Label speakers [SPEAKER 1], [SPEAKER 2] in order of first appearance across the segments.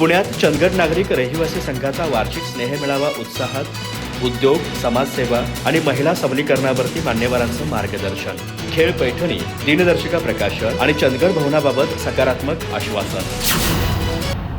[SPEAKER 1] पुण्यात चंदगड नागरिक रहिवासी संघाचा वार्षिक स्नेहमेळावा उत्साहात उद्योग समाजसेवा आणि महिला सबलीकरणावरती मान्यवरांचं मार्गदर्शन. खेळ पैठणी दिनदर्शिका प्रकाशन आणि चंदगड भवनाबाबत सकारात्मक आश्वासन.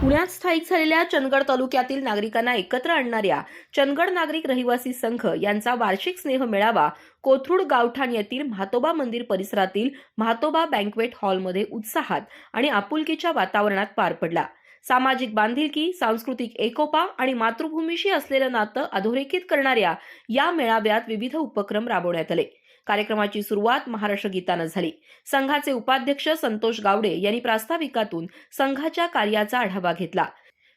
[SPEAKER 2] पुण्यात स्थायिक झालेल्या चंदगड तालुक्यातील नागरिकांना एकत्र आणणाऱ्या चंदगड नागरिक रहिवासी संघ यांचा वार्षिक स्नेह मेळावा कोथरूड गावठाण येथील म्हातोबा मंदिर परिसरातील म्हातोबा बँकवेट हॉलमध्ये उत्साहात आणि आपुलकीच्या वातावरणात पार पडला. सामाजिक बांधिलकी सांस्कृतिक एकोपा आणि मातृभूमीशी असलेलं नातं अधोरेखित करणाऱ्या या मेळाव्यात विविध उपक्रम राबवण्यात आले. कार्यक्रमाची सुरुवात महाराष्ट्र गीतानं झाली. संघाचे उपाध्यक्ष संतोष गावडे यांनी प्रास्ताविकातून संघाच्या कार्याचा आढावा घेतला.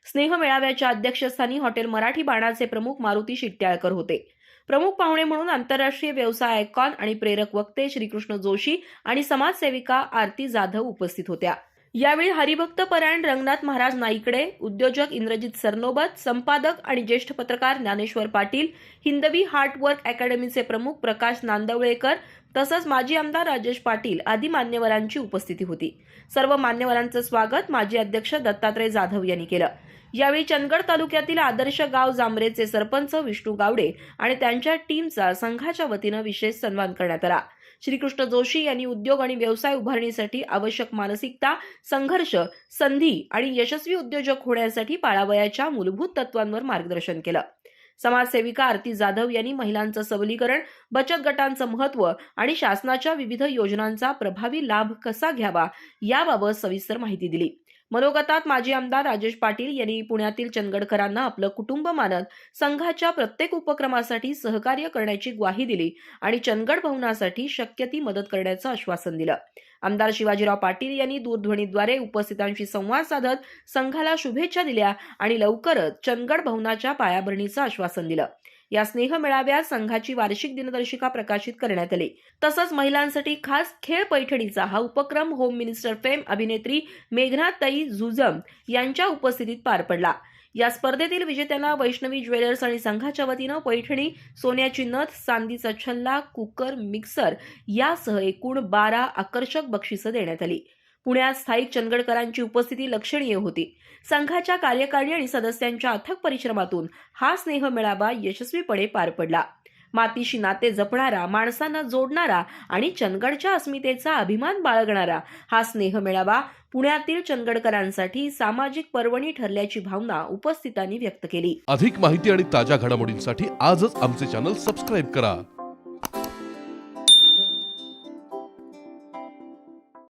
[SPEAKER 2] स्नेह मेळाव्याच्या अध्यक्षस्थानी हॉटेल मराठी बाणाचे प्रमुख मारुती शिट्याळकर होते. प्रमुख पाहुणे म्हणून आंतरराष्ट्रीय व्यवसाय आयकॉन आणि प्रेरक वक्ते श्रीकृष्ण जोशी आणि समाजसेविका आरती जाधव उपस्थित होत्या. यावेळी हरिभक्त परायण रंगनाथ महाराज नाईकडे उद्योजक इंद्रजित सरनोबत संपादक आणि ज्येष्ठ पत्रकार ज्ञानेश्वर पाटील हिंदवी हार्टवर्क अकॅडमीचे प्रमुख प्रकाश नांदवळेकर तसंच माजी आमदार राजेश पाटील आदी मान्यवरांची उपस्थिती होती. सर्व मान्यवरांचं स्वागत माजी अध्यक्ष दत्तात्रय जाधव यांनी केलं. यावेळी चंदगड तालुक्यातील आदर्श गाव जांभरेचे सरपंच विष्णू गावडे आणि त्यांच्या टीमचा संघाच्या वतीनं विशेष सन्मान करण्यात आला. श्रीकृष्ण जोशी यांनी उद्योग आणि व्यवसाय उभारणीसाठी आवश्यक मानसिकता संघर्ष संधी आणि यशस्वी उद्योजक होण्यासाठी पाळावयाच्या मूलभूत तत्वांवर मार्गदर्शन केलं. समाजसेविका आरती जाधव यांनी महिलांचं सबलीकरण बचत गटांचं महत्त्व आणि शासनाच्या विविध योजनांचा प्रभावी लाभ कसा घ्यावा याबाबत सविस्तर माहिती दिली. मनोगतात माजी आमदार राजेश पाटील यांनी पुण्यातील चंदगडकरांना आपलं कुटुंब मानत संघाच्या प्रत्येक उपक्रमासाठी सहकार्य करण्याची ग्वाही दिली आणि चंदगड भवनासाठी शक्य ती मदत करण्याचं आश्वासन दिलं. आमदार शिवाजीराव पाटील यांनी दूरध्वनीद्वारे उपस्थितांशी संवाद साधत संघाला शुभेच्छा दिल्या आणि लवकरच चंदगड भवनाच्या पायाभरणीचं आश्वासन दिलं. या स्नेह मेळाव्यात संघाची वार्षिक दिनदर्शिका प्रकाशित करण्यात आली. तसंच महिलांसाठी खास खेळ पैठणीचा हा उपक्रम होम मिनिस्टर फेम अभिनेत्री मेघना तई झुजम यांच्या उपस्थितीत पार पडला. या स्पर्धेतील विजेत्यांना वैष्णवी ज्वेलर्स आणि संघाच्या वतीनं पैठणी सोन्याची नथ चांदीचा छल्ला कुकर मिक्सर यासह एकूण बारा आकर्षक बक्षिसं देण्यात आली. पुण्यात स्थायिक चंदगडकरांची उपस्थिती लक्षणीय होती. संघाच्या कार्यकारिणी आणि सदस्यांच्या अथक परिश्रमातून हा स्नेह मेळावा यशस्वीपणे पार पडला. मातीशी नाते जपणारा माणसांना जोडणारा आणि चंदगडच्या अस्मितेचा अभिमान बाळगणारा हा स्नेह मेळावा पुण्यातील चंदगडकरांसाठी सामाजिक पर्वणी ठरल्याची भावना उपस्थितांनी व्यक्त केली.
[SPEAKER 3] अधिक माहिती आणि ताज्या घडामोडींसाठी आजच आमचे चॅनल सबस्क्राईब करा.